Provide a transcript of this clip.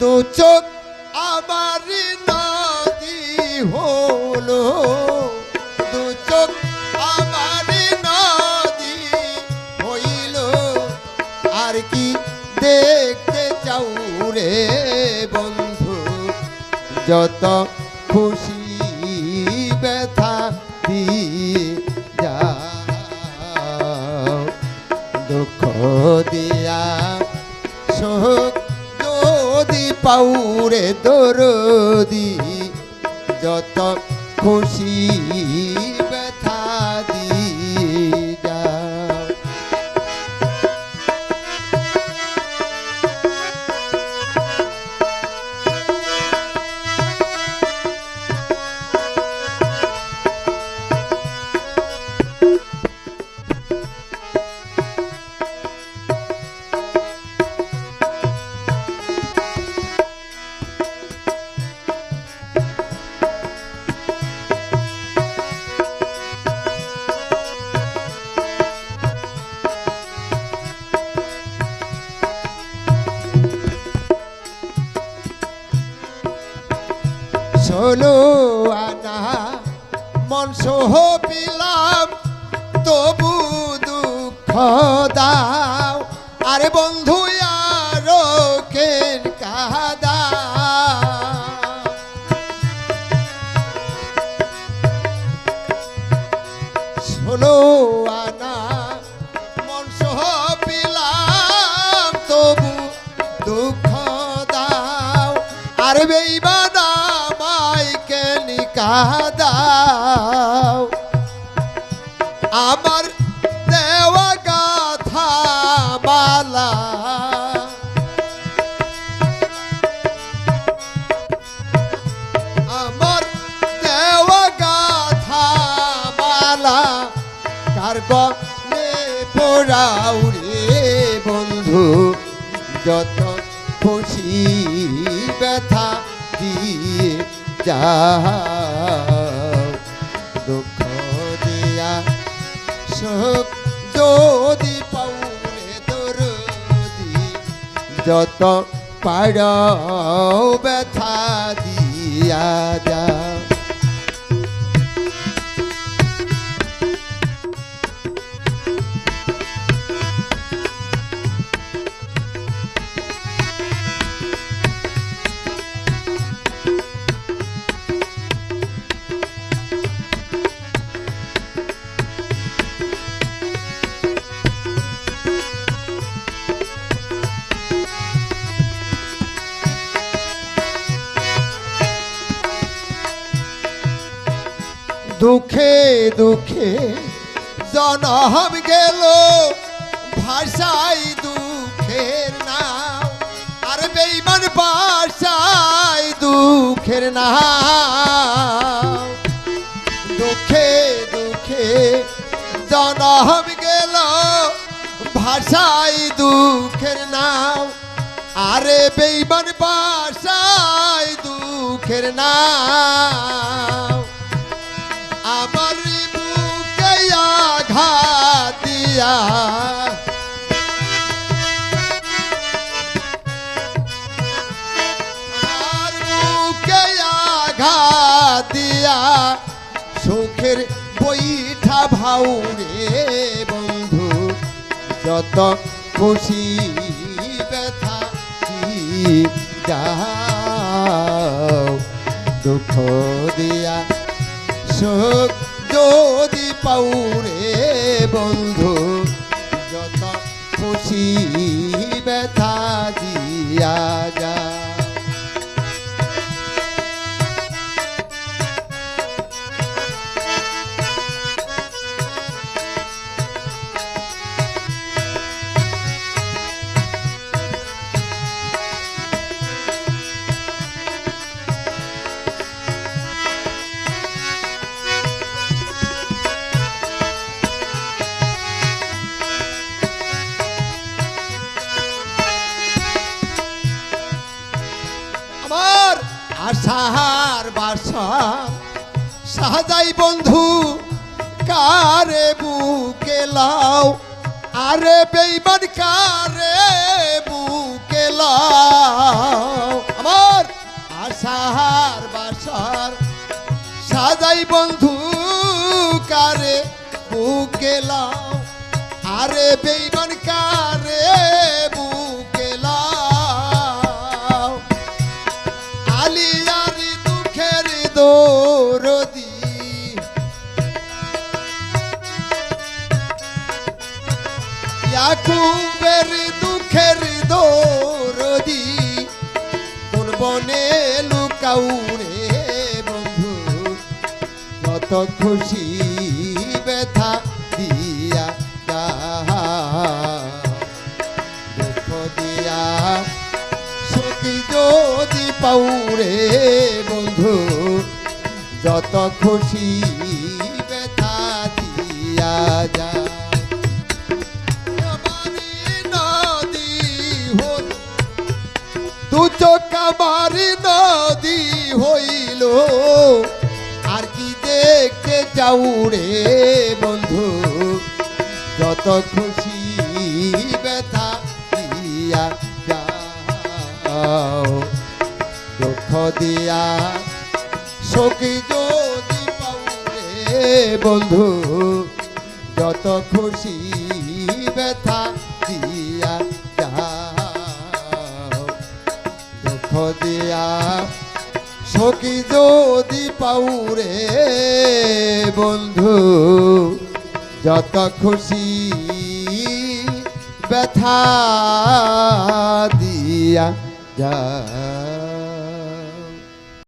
দু চোখ আমার হলো। আর কি যত খুশি ব্যথা দিয়ে যাও। দুঃখ দিয়া সুখ যদি পাউরে দরদি যত খুশি ষোলো আনা মন সহ পিলাম তবু দুঃখ দাও। আরে বন্ধু দাও। আমার দেওয়া গাথা মালা আমার দেওয়া গাথা মালা কার গলে পোড়াও বন্ধু, যত খুশি ব্যথা দিয়ে যাও সুখ যদি পাউলে দরদি যত পাড় ব্যথা দিয়া যাও। দুঃখে দুঃখে জনম গেল ভাষাই দুঃখের নাম। আর বেইমান ভাষাই দুঃখের নাম। দুঃখে দুঃখে জনম গেল ভাষাই দুঃখের নাম। আরে বেইমান ভাষাই দুঃখের নাম। সুখের বইঠা ভাউরে বন্ধু, যত খুশি ব্যথা যাও। দুঃখ দিয়া সুখ যদি পাউরে বন্ধু, যত খুশি ব্যথা দিয়া আশার বাসা। সাজাই বন্ধু, কারে বুকে লাও? আরে বেইমান, কারে বুকে লাও? আশার বাসার সাজাই বন্ধু, কারে বুকে লাও? আরে বেইমান, কারে ইয়াকুবের দুঃখের দৌরদি, কোন বনে লুকাউ রে বন্ধু কত খুশি ব্যথা দিয়া। দুঃখ দিয়া সুখী যদি পাউরে বন্ধু, যত খুশি দু চোখ আমারি নদী হইল। আর কি দেখতে রে বন্ধু? যত খুশি ব্যথা দিয়া যাও। দুঃখ দিয়া সখী যদি পাও বন্ধু, যত খুশি ব্যথা দিয়া সখী যদি পাউরে বন্ধু যত খুশি ব্যথা দিয়া যা